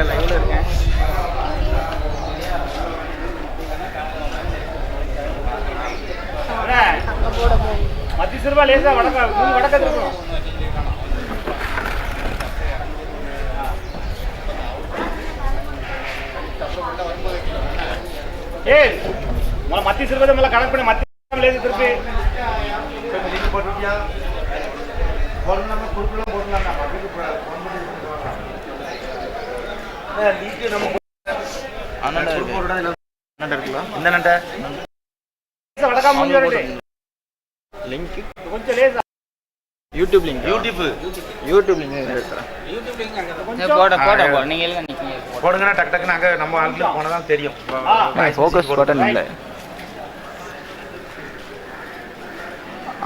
இருக்கேன் லைவ்ல இருக்கேன். மத்திய சிறுவா லேசா வடக்க மூணு வடக்க இருக்கணும் ஏய் மொதல்ல மத்திய சிறுவதை மேல கணக்கு பண்ணி மத்திய லேசா திருப்பி. நீங்க போட்டுருக்கியா? போடணும் கொடுக்கலாம் போடலாம் நீட்டு நம்ம அண்ணன் சுடு போடுறதா இல்ல அண்ணன் இருக்கலாம் இந்த நண்டை லிங்க் கொஞ்சம் YouTube link YouTube YouTube link எடுத்துறேன் போட போட போ. நீங்க எல்லாம் நிக்கீங்க நம்ம ஆளுக்கு போனால் தான் தெரியும். ஃபோக்கஸ் பட்டன் இல்லை.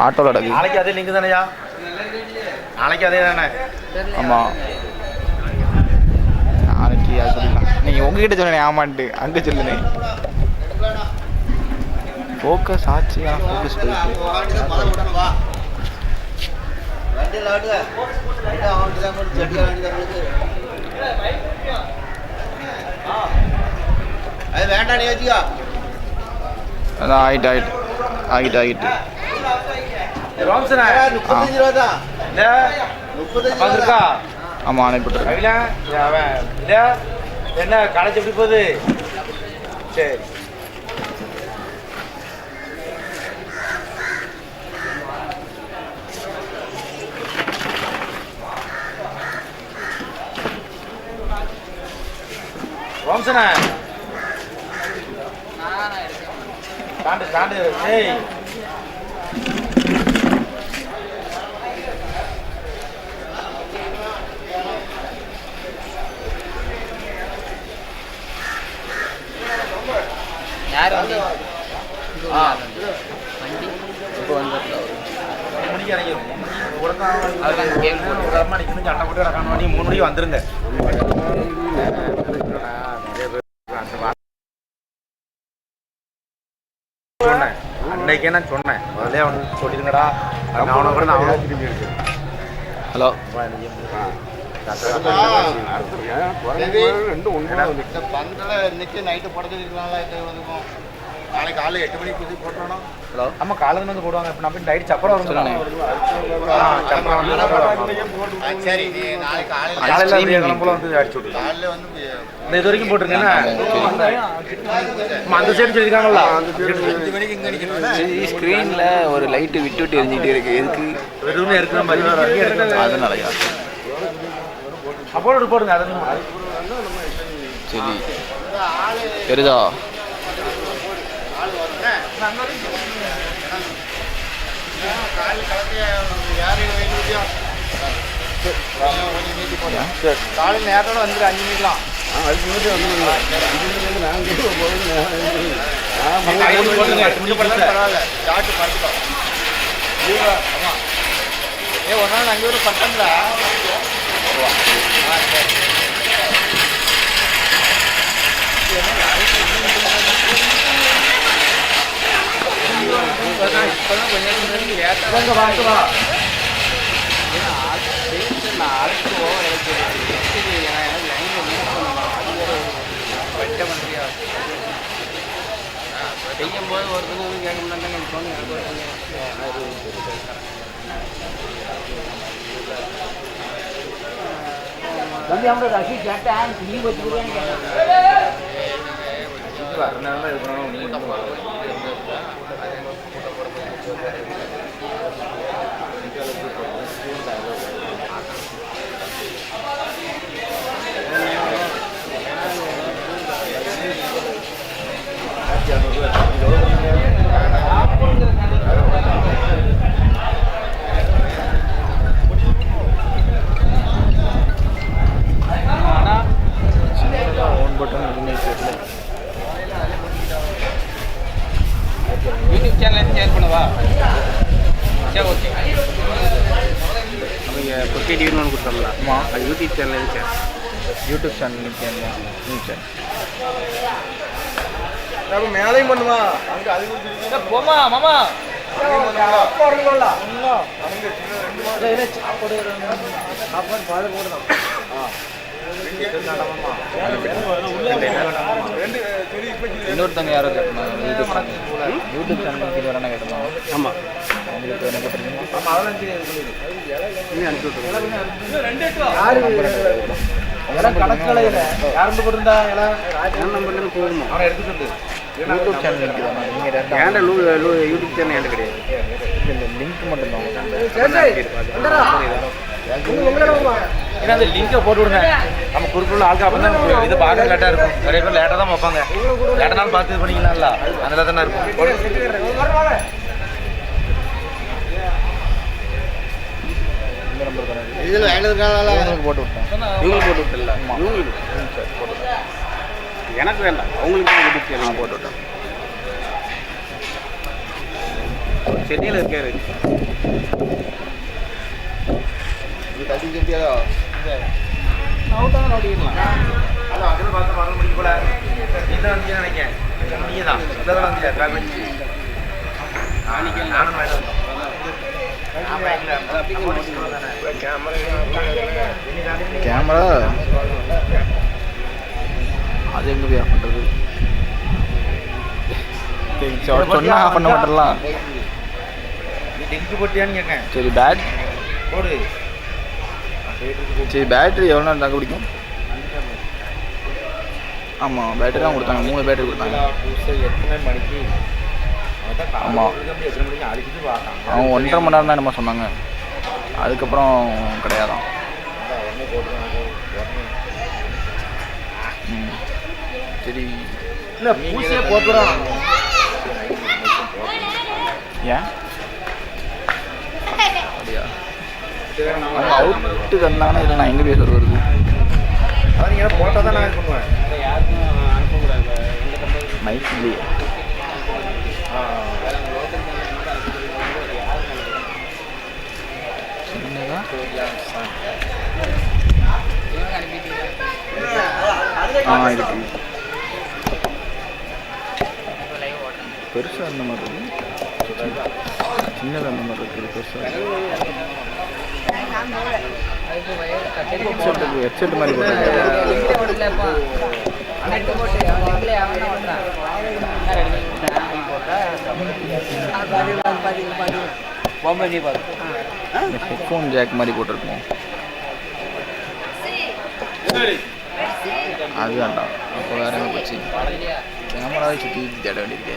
ஆட்டோல அடக்கு நாளைக்கு அதே லிங்க் தானேயா? நாளைக்கு அதே தானே? ஆமாம் நாளைக்கு அது சொல்லலாம் நீங்கள் உங்ககிட்ட சொன்னேன் ஆமான்ட்டு. அங்கே சொல்லுனேன் ஃபோக்கஸ் ஆச்சு ஆனால் ஃபோக்கஸ் போயிட்டு. அது வேண்டாம் நீ வச்சுக்கோ அதான் ஆகிட்டு ஆகிட்டு ஆகிட்டு ஆகிட்டு. ரோம்சனா முப்பத்தஞ்சு ரூபா தான் இல்ல முப்பத்தஞ்சு அப்பா ரூபா. இருக்கா ஆமாம் அனுப்பிட்டுருக்கேன் ரவிலா அவன் இல்ல என்ன காலேஜ் எப்படி போகுது? சரி. ரோம்சனா தாண்டு தாண்டு ஏய் யார் வந்து ஆ. வண்டி? இப்போ வந்து மூணு மணிக்கு இறங்கிடும் அதுதான் game போட்டு. மணிக்கு சண்டை போட்டு கிடக்கான நீ மூணு மணிக்கு வந்துருங்க சொன்னேன் அன்னைக்கே நான் சொன்னேன் முதல்ல அவனுக்கு சொல்லிருங்கடா நான் அவனை கூட நான் அவனை திரும்பி இருக்கு ஹலோ பந்தில் இன்னைக்கு நைட்டு போட சொல்லிருக்கலாம்ல நாளைக்கு காலைல எட்டு மணிக்கு குதி போட்டோம் ஹலோ ஆமா காலையில வந்து போடுவாங்க இப்ப நான் போய் டைட் சப்பரம் வரும் வந்து சரி நீ நாளைக்கு காலையில் வந்து அடிச்சு காலையில் வந்து இந்த இது வரைக்கும் போட்டுருங்கன்னா அந்த சைடு சொல்லியிருக்காங்கல்ல அஞ்சு மணிக்கு இங்கே ஸ்க்ரீனில் ஒரு லைட்டு விட்டு விட்டு எரிஞ்சிட்டே இருக்கு எதுக்கு வெறும் இருக்கிற மாதிரி அதனாலயா அப்போ போடுங்க அது சரி. தெரியுதா காலையில் கலந்து யார் வெயிட் முடியும் கொஞ்சம் நீட்டி போடுறேன் காலையில் நேரத்தோட வந்துடு அஞ்சு மணிக்கெலாம் பரவாயில்ல டாக்டர் பார்த்துக்கோ ஆமாம் ஏ ஒரு நாள் அங்கே ஒரு பட்டம்டா ஆ சரி வாங்க வாங்க வா செய்யும் போது ஒருத்தங்க கேட்க மாட்டாங்க ஃபோன் எனக்கு தம்பி அவங்க ரசி கேட்டேன். நீ வச்சுக்கிறேன்னு கேட்டேன் பட்டன் எதுவுமே தெரியல யூடியூப் சேனல் ஷேர் பண்ணவா? சரி ஓகே அவங்க பொக்கே டிவின்னு ஒன்று கொடுத்தோம்ல. ஆமாம் அது யூடியூப் சேனல் இருக்கு யூடியூப் சேனல் சேனல் ம் சரி. மேலையும் பண்ணுவா அங்கே அது போமா மாமா. இன்னொருத்தவங்க யாரோ கேட்டிருந்தாங்க யூடியூப் சேனல் யூடியூப் சேனல் கீழே வேணா கேட்டிருந்தாங்க ஆமாம் உங்களுக்கு என்ன போட்டுருக்கீங்க எல்லாம் கணக்கலையில யாரும் போட்டிருந்தா எல்லாம் போகுமா? அவனை எடுத்துட்டு யூடியூப் சேனல் ஏன்டா லூ லூ யூடியூப் சேனல் என்கிட்ட கிடையாது? லிங்க் மட்டும் தான் ஏன்னா அந்த லிங்கை போட்டு விடுங்க. நம்ம குறுக்குள்ள ஆள்கா பார்த்தா இது பார்க்க லேட்டாக இருக்கும். நிறைய பேர் லேட்டாக தான் வைப்பாங்க லேட்டானாலும் பார்த்து இது பண்ணிக்கலாம்ல அதில் தானே இருக்கும். தானே. இதில் இவங்களுக்கு போட்டு விட்டேன். இவங்களுக்கு போட்டு விட்டுல இவங்களுக்கு. எனக்கு வேண்டாம். அவங்களுக்கு யூடியூப் சேனல் போட்டு விட்டேன். சென்னையில் இருக்காரு. இது கட்டி கட்டியாதோ அதான் அதில் பார்த்து மறந்து முடிக்க போல தான் வந்து நினைக்கிறேன் நீங்க தான் இல்லை தான் வந்து பேமெண்ட் நானும் மேடம் கேமரா? அது எங்க போய் ஆஃப் பண்ணுறது சொன்னா ஆஃப் பண்ண மாட்டலாம் நீ டெங்கு போட்டியான்னு கேட்கேன் சரி பேட் போடு. சரி பேட்டரி எவ்வளோ நேரம் தாங்க பிடிக்கும்? ஆமாம் பேட்டரி தான் கொடுத்தாங்க. மூணு பேட்டரி கொடுத்தாங்க. எத்தனை மணிக்கு ஆமா. எத்தனை மணிக்கு அடிச்சுட்டு பார்க்கலாம் அவங்க ஒன்றரை மணி நேரம் தான் என்னமோ சொன்னாங்க. அதுக்கப்புறம் கிடையாதான். சரி. இல்லை பூசியே போட்டுறோம் ஏன்? அப்படியா? அவங்க அவுட்டு தந்தாங்கன்னா இல்லை நான் எங்கே பேச வருது அதான் நீங்கள் போட்டால் தான் நான் பண்ணுவேன். மைக் இல்லையே. சின்னதா ஆ இருக்கு பெருசாக அந்த மாதிரி இருக்கு சின்னதாக அந்த மாதிரி இருக்குது பெருசாக ஹெட்செட் ஹெட்செட் மாதிரி ஹெட்ஃபோன் ஜாக் மாதிரி போட்டிருக்கோம் அதுதான்டா அப்போ வேற போச்சு கேமராவை சுற்றி தேட வேண்டியிருக்கு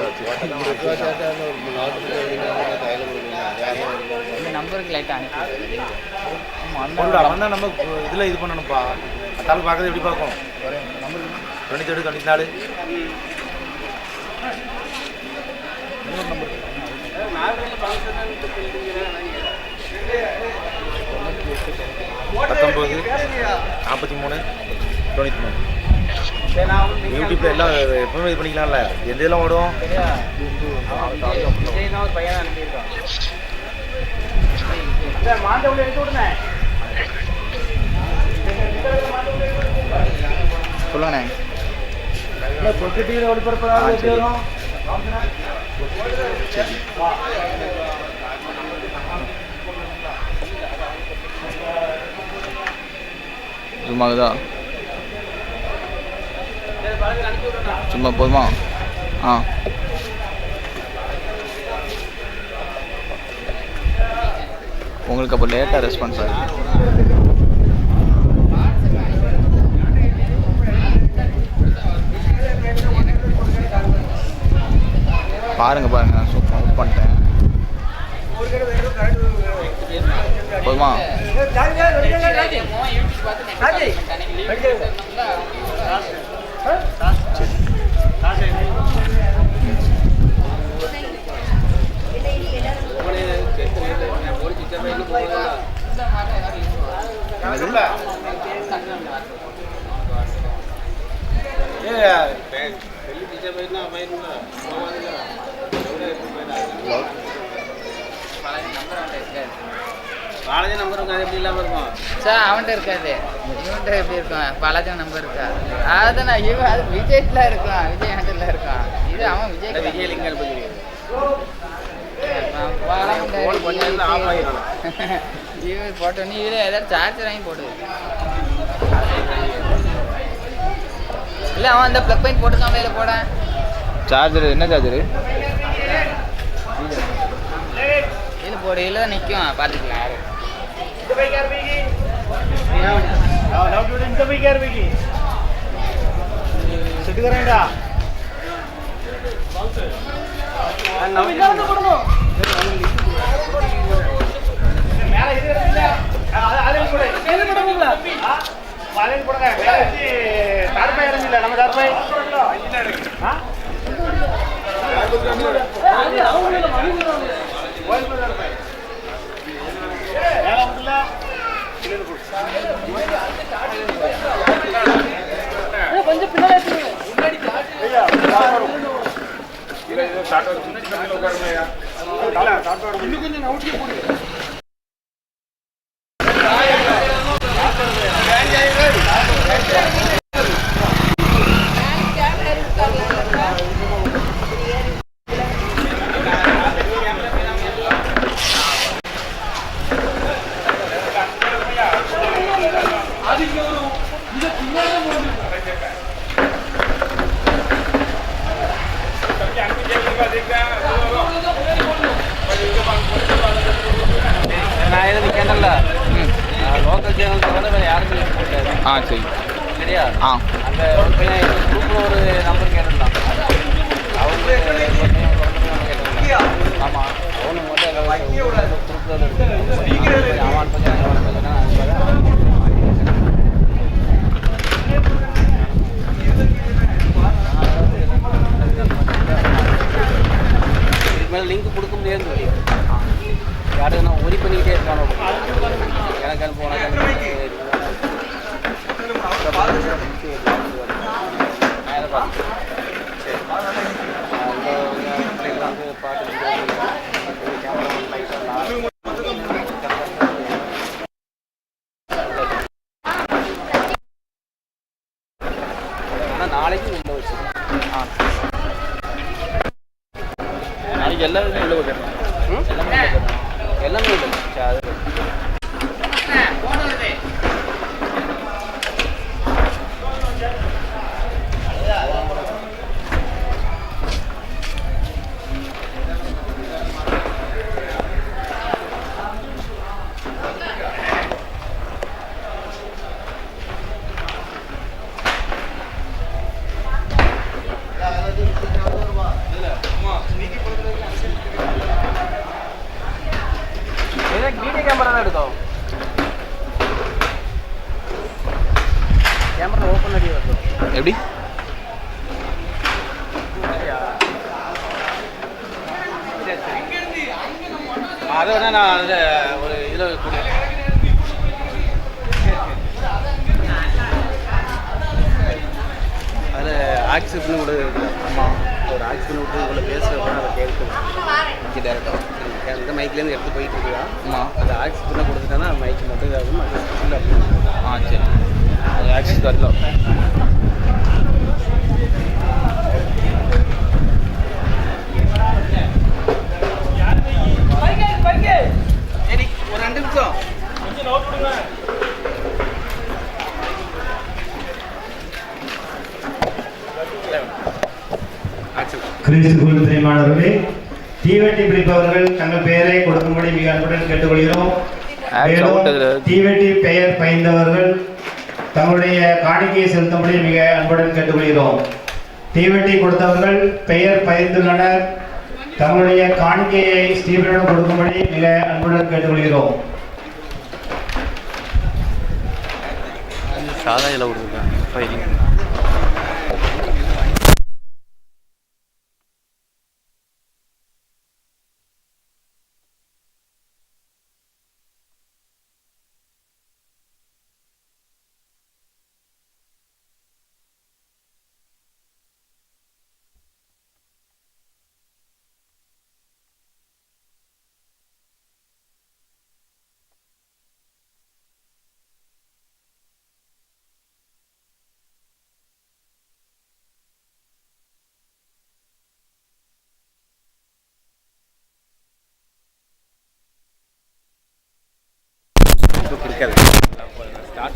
தெரியும் நம்பருக்கு லைட்டாக அனுப்பி அவன் தான் நம்ம இதில் இது பண்ணணும்ப்பா அத்தாலும் பார்க்கறது எப்படி பார்க்கும்? தொண்ணூற்றி எட்டு தொண்ணூற்றி நாலு. பத்தொம்பது நாற்பத்தி மூணு தொண்ணூற்றி மூணு. யூடியூப்ல எல்லாம் எப்பவுமே இது பண்ணிக்கலாம்ல. எந்த இதெல்லாம் ஓடும்? சொல்லுங்கண்ணே. சரி. சும்மா இதா சும்மா போதுமா? ஆ. உங்களுக்கு அப்போ லேட்டாக ரெஸ்பான்ஸ் ஆகுது. பாருங்க பாருங்க நான் சூப்பர் அவுட் பண்ணிட்டேன். போதுமா? பழைய நம்பர் இருக்காது அது எப்படி இல்லாமல் இருக்கும்? சார் அவன்கிட்ட இருக்காது. இவன்கிட்ட எப்படி இருக்கும்? பாலாஜி நம்பர் இருக்கா? அதுதான் இவன் அது விஜய்ல இருக்கும் விஜய் ஹேண்டில் இருக்கும் இது அவன் விஜய் விஜய் லிங்க் அனுப்ப தெரியாது போன் கொஞ்சம் ஆஃப் ஆகிடும் இவன் போட்டோ நீ இதில் ஏதாவது சார்ஜர் வாங்கி போடு. இல்லை அவன் அந்த ப்ளக் பாயிண்ட் போட்டுருக்கான் வேலை போட. சார்ஜர் என்ன சார்ஜரு இது போடு இதில் தான் நிற்கும் பார்த்துக்கலாம் யாரு. போடுங்க வச்சு தார்பாய் இறங்கில்ல நம்ம தார்பாய் ஆ மேலே விட்டுல நான் எதுவும் நிற்கல லோக்கல் சேனல் தவிர வேறு யாருமே முடியாது ஆ சரி சரியா ஆ அந்த ஒரு பையன் குரூப்பில் ஒரு நம்பர் கேட்டிருந்தான் அவங்க ஆமாம் அவனுக்கு மட்டும் குரூப்பில் இருக்கு அவன் பையன் அவன் பையன் இதுக்கு மேலே லிங்க் கொடுக்க முடியாதுன்னு சொல்லி யாரும் நான் ஒரி பண்ணிக்கிட்டே இருக்கானோ எனக்கு அனுப்பு உனக்கு அனுப்பு நான் இதை பார்த்துக்கிறேன். சரி. ஆஹ் இந்த உங்க பிள்ளைங்க வந்து பாட்டு கேமரா லைட் ஆனால் நாளைக்கு உள்ள வச்சு ஆ. நாளைக்கு எல்லாருமே உள்ள வைக்கிறேன் எல்லாமே. எல்லாமே உள்ள சரி அது எனக்கு வீடியோ கேமரா தான் எடுக்கும் கேமரா ஓப்பன் அடி வரும் எப்படி அதை வேணா நான் அதில் ஒரு இதில் கொடு அதில் ஆக்சிப்னு கூட இருக்குது ஆமாம் ஒரு ஆக்சிப்னு விட்டு உங்களை பேசுகிறப்ப அதை கேட்கணும் இங்கே டேரெக்டாக இந்த மைக்லேருந்து எடுத்து போயிட்டு இருக்குதா? ஆமாம் அது ஆக்சிப்னு கொடுத்துட்டேன்னா மைக் மட்டும் இதாகும்? அது அப்படின்னு ஆ சரி. அது ஆக்சிஸ் வரல சரி ஒரு ரெண்டு நிமிஷம். கிறிஸ்துக்குள் பிரியமானவர்களே தீவெட்டி பிடிப்பவர்கள் தங்கள் பெயரை கொடுக்கும்படி மிக அன்புடன் கேட்டுக்கொள்கிறோம். மேலும் தீவெட்டி பெயர் பயந்தவர்கள் தங்களுடைய காணிக்கையை செலுத்தும்படி மிக அன்புடன் கேட்டுக்கொள்கிறோம். தீவெட்டி கொடுத்தவர்கள் பெயர் பயந்துள்ளனர் தங்களுடைய காணிக்கையை ஸ்டீவனிடம் கொடுக்கும்படி மிக அன்புடன் கேட்டுக்கொள்கிறோம். சாதா விடுங்க ஃபைலிங்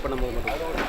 பண்ணும்போது மட்டும்.